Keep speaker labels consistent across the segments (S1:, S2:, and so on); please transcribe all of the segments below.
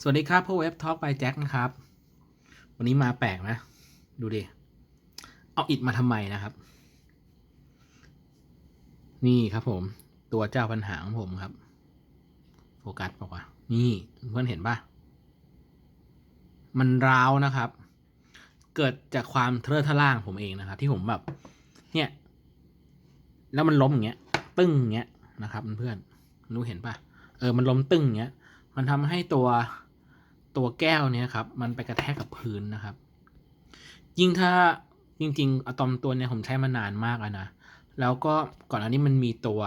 S1: สวัสดีครับพวกเว็บทอล์กไปแจ็คนะครับ วันนี้มาแปลกนะ ดูดิ เอาอิดมาทำไมนะครับ นี่ครับผม ตัวเจ้าปัญหาของผมครับ โฟกัสบอกว่า นี่เพื่อนเห็นปะมันร้าวนะครับ เกิดจากความเทอะทะล่างผมเองนะครับ ที่ผมแบบ เนี่ย แล้วมันล้มอย่างเงี้ย ตึ้งอย่างเงี้ยนะครับเพื่อนๆรู้เห็นปะเออ มันล้มตึ้งอย่างเงี้ยมันทำให้ตัว ตัวแก้วเนี่ยครับมันไปกระแทกกับพื้นนะครับ ยิ่งถ้าจริง ๆอะตอมตัวเนี่ยผมใช้มานานมากแล้วนะแล้วก็ก่อนอันนี้มันมีตัว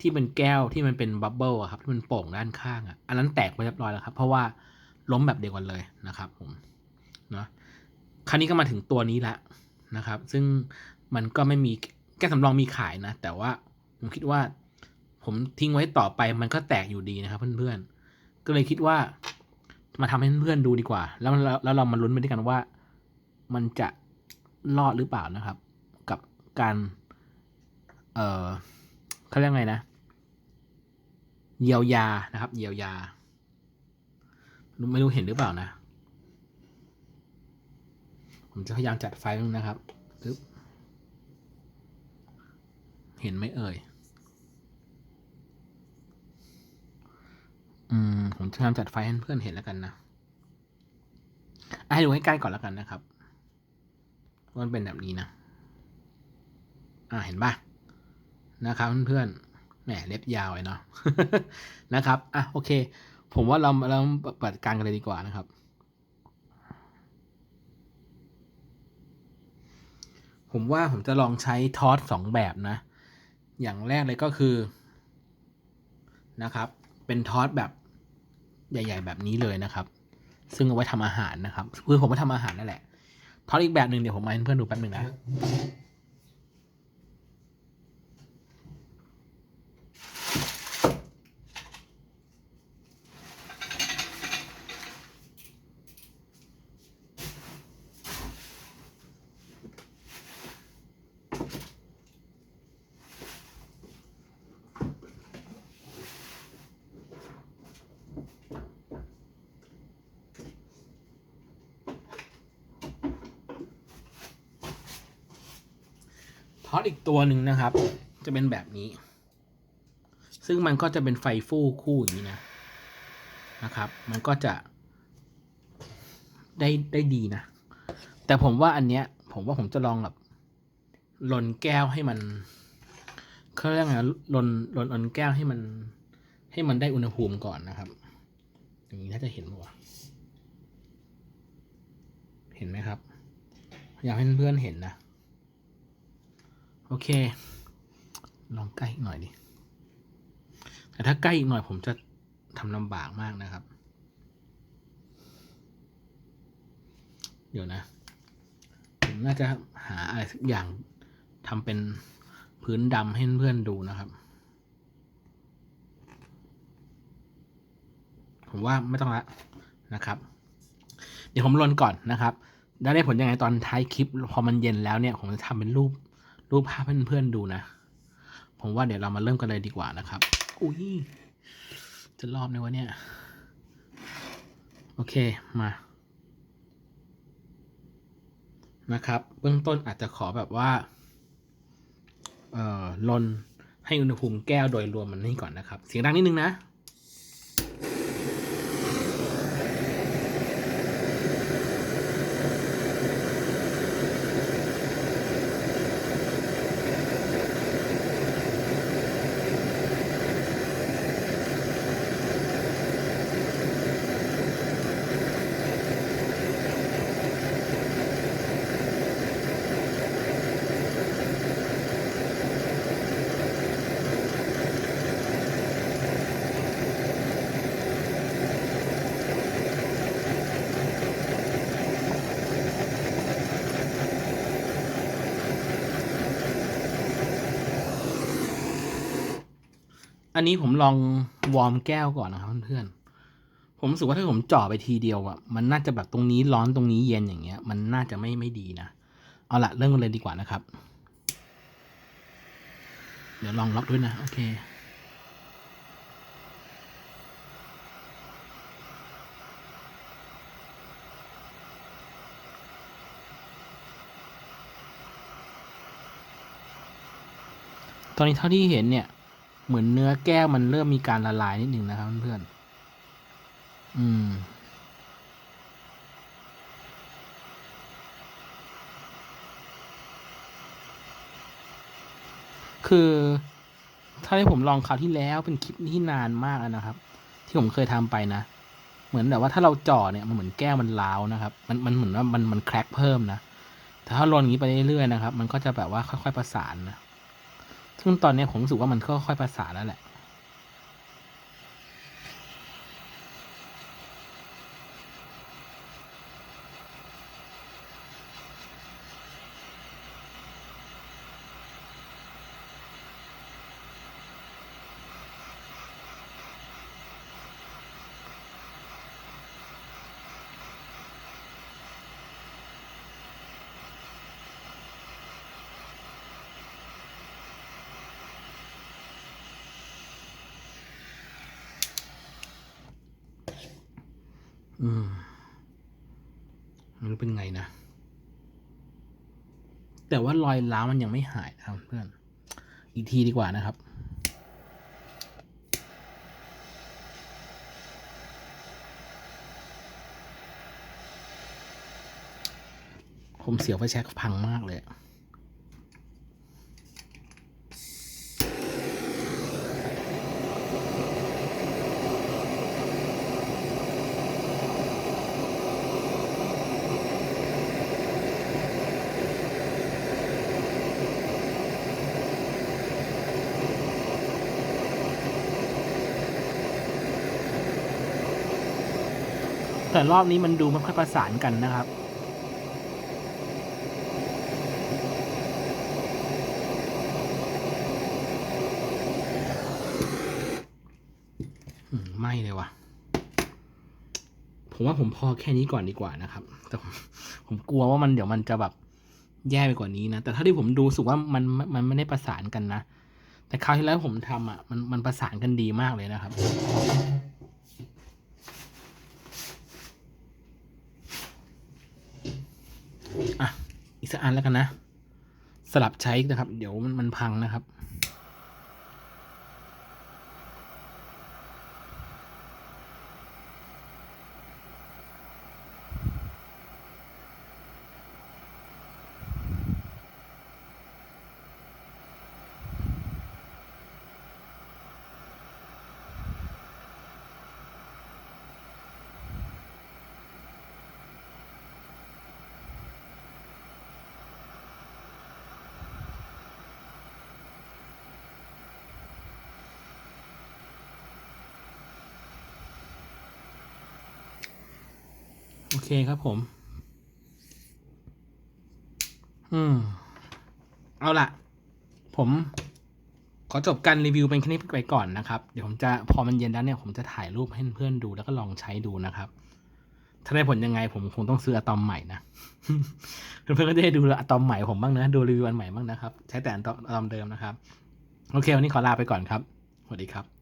S1: ที่เป็นแก้วที่มันเป็นบับเบิลอะครับที่มันโป่งด้านข้างอะอันนั้นแตกไปเรียบร้อยแล้วครับ เพราะว่าล้มแบบเดียวกันเลยนะครับ ผมเนาะคราวนี้ก็มาถึงตัวนี้ละนะครับ ซึ่งมันก็ไม่มีแก้สำรองมีขายนะ แต่ว่าผมคิดว่า ผมทิ้งไว้ต่อไปมันก็แตกอยู่ดีนะครับ เพื่อนๆก็เลยคิดว่า มาทำให้เพื่อนดูดีกว่าแล้วแล้วแล้วเรามาลุ้นไปด้วยกันว่า มันจะรอดหรือเปล่านะครับ กับการ เอ่อเขาเรียกไงนะ เยียวยานะครับ เยียวยา ไม่รู้เห็นหรือเปล่านะ ผมจะพยายามจัดไฟนึงนะครับปึ๊บเห็นไหมเอ่ย อืม ผมจะพยายามจัดไฟให้เพื่อนเห็นแล้วกันนะให้ดูใกล้ก่อนแล้วกันนะครับว่ามันเป็นแบบนี้นะ อ่าเห็นปะนะครับเพื่อนๆแหมเล็บยาวไอ้เนาะนะครับอะโอเค ผมว่าเราเราเปิดการกันเลยดีกว่านะครับ ผมว่าผมจะลองใช้ทอสสองแบบนะ อย่างแรกเลยก็คือนะครับ เป็นทอสแบบ ใหญ่ ๆ แบบนี้เลยนะครับ ซึ่งเอาไว้ทำอาหารนะครับคือผมมาทำอาหารนั่นแหละทอดอีกแบบหนึ่งเดี๋ยวผมมาให้เพื่อนดูแป๊บหนึ่งนะ อสอีกตัวหนึ่งนะครับ จะเป็นแบบนี้ ซึ่งมันก็จะเป็นไฟฟู่คู่อย่างนี้นะนะครับ มันก็จะได้ได้ดีนะ แต่ผมว่าอันเนี้ย ผมว่าผมจะลองแบบลนแก้วให้มันเขาเรียกไงลนลนลนแก้วให้มัน ให้มันได้อุณหภูมิก่อนนะครับ อย่างนี้ถ้าจะเห็นปะวะเห็นไหมครับ อยากให้เพื่อนเห็นนะ โอเค ลองใกล้อีกหน่อยดิ แต่ถ้าใกล้อีกหน่อยผมจะทำลำบากมากนะครับ เดี๋ยวนะ ผมน่าจะหาอะไรสักอย่างทำเป็นพื้นดำให้เพื่อนดูนะครับ ผมว่าไม่ต้องละนะครับ เดี๋ยวผมลนก่อนนะครับ ได้ผลยังไงตอนท้ายคลิป พอมันเย็นแล้วเนี่ย ผมจะทำเป็นรูป รูปภาพให้เพื่อนๆดูนะ ผมว่าเดี๋ยวเรามาเริ่มกันเลยดีกว่านะครับ อุ้ย จะรอบไหมวะเนี่ย โอเคมานะครับ เบื้องต้นอาจจะขอแบบว่า เอ่อลนให้อุณหภูมิแก้วโดยรวมมันนี่ก่อนนะครับ เสียงดังนิดนึงนะ อันนี้ผมลองวอร์มแก้วก่อนนะครับเพื่อนผมรู้สึกว่าถ้าผมจ่อไปทีเดียวอะมันน่าจะแบบตรงนี้ร้อนตรงนี้เย็นอย่างเงี้ย มันน่าจะไม่ไม่ดีนะ เอาละเริ่มกันเลยดีกว่านะครับ เดี๋ยวลองล็อกด้วยนะ โอเคตอนนี้เท่าที่เห็นเนี่ย เหมือนเนื้อแก้วมันเริ่มมีการละลายนิดหนึ่งนะครับเพื่อนๆอืม คือถ้าที่ผมลองคราวที่แล้วเป็นคลิปที่นานมากแล้วนะครับ ที่ผมเคยทำไปนะ เหมือนแบบว่าถ้าเราจ่อเนี่ยมันเหมือนแก้วมันร้าวนะครับ มันมันเหมือนว่ามันมันแครกเพิ่มนะแต่ถ้าลนอย่างนี้ไปเรื่อยๆนะครับ มันก็จะแบบว่าค่อยๆประสานนะ ซึ่งตอนนี้ผมรู้สึกว่ามันค่อยๆภาษาแล้วแหละ อืมไม่รู้เป็นไงนะ แต่ว่ารอยร้าวมันยังไม่หายนะครับเพื่อน อีกทีดีกว่านะครับผมเสียวไฟแช็กพังมากเลย แต่รอบนี้มันดูไม่ค่อยประสานกันนะครับอืมไม่เลยว่ะ ผมว่าผมพอแค่นี้ก่อนดีกว่านะครับ แต่ผมผมกลัวว่ามันเดี๋ยวมันจะแบบแย่ไปกว่านี้นะ แต่ถ้าที่ผมดูสึกว่ามันมันไม่ได้ประสานกันนะ แต่คราวที่แล้วผมทำอะมันมันประสานกันดีมากเลยนะครับ อะ อีกสักอันแล้วกันนะ สลับใช้นะครับ เดี๋ยวมันมันพังนะครับ เคครับผม อืม เอาล่ะผม ขอจบการรีวิวเป็นค่นี้ไปก่อนนะครับ เดี๋ยวผมจะพอมันเย็นแล้วเนี่ย ผมจะถ่ายรูปให้เพื่อนๆดูแล้วก็ลองใช้ดูนะครับ ถ้าได้ผลยังไงผมคงต้องซื้ออะตอมใหม่นะ เพื่อนๆก็จะได้ดูอะตอมใหม่ผมบ้างนะ ดูรีวิวอันใหม่บ้างนะครับ ใช้แต่อะตอมเดิมนะครับ โอเค วันนี้ขอลาไปก่อนครับ สวัสดีครับ